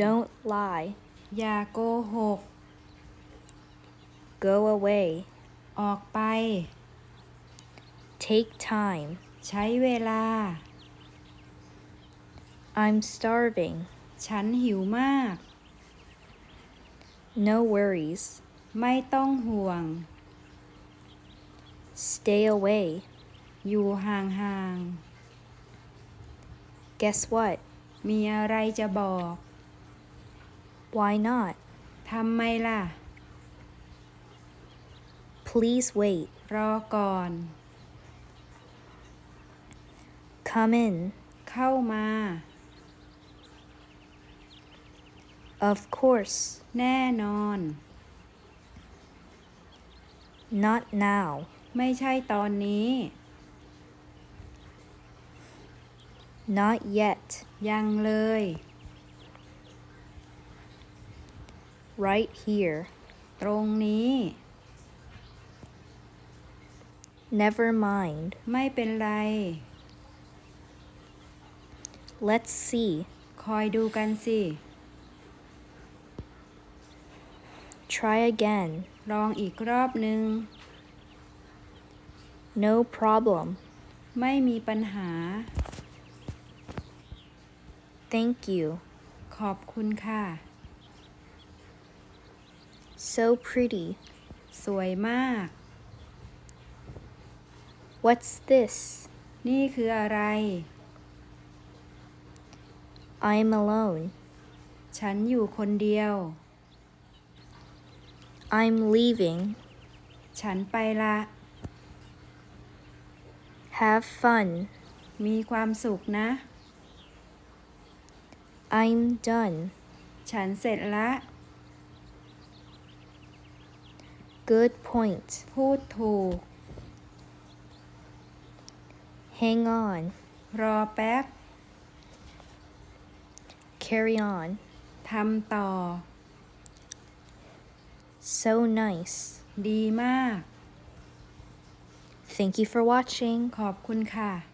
Don't lie. อย่าโกหก Go away. ออกไป Take time. ใช้เวลา I'm starving. ฉันหิวมาก No worries. ไม่ต้องห่วง Stay away. อยู่ห่าง Guess what? ๆมีอะไรจะบอก Why not? ทำไมล่ะ Please wait. รอก่อน Come in. เข้ามา Of course. แน่นอน Not now. ไม่ใช่ตอนนี้ Not yet. ยังเลย Right here. ตรงนี้ Never mind. ไม่เป็นไร Let's see. คอยดูกันสิ Try again. ลองอีกรอบหนึ่ง No problem. ไม่มีปัญหา Thank you. ขอบคุณค่ะ So pretty. สวยมาก What's this? นี่คืออะไร I'm alone. ฉันอยู่คนเดียว I'm leaving. ฉันไปละ Have fun. มีความสุขนะ I'm done. ฉันเสร็จละ Good point. พูดถูก Hang on. รอแป๊บ Carry on. ทำต่อ So nice. ดีมาก Thank you for watching. ขอบคุณค่ะ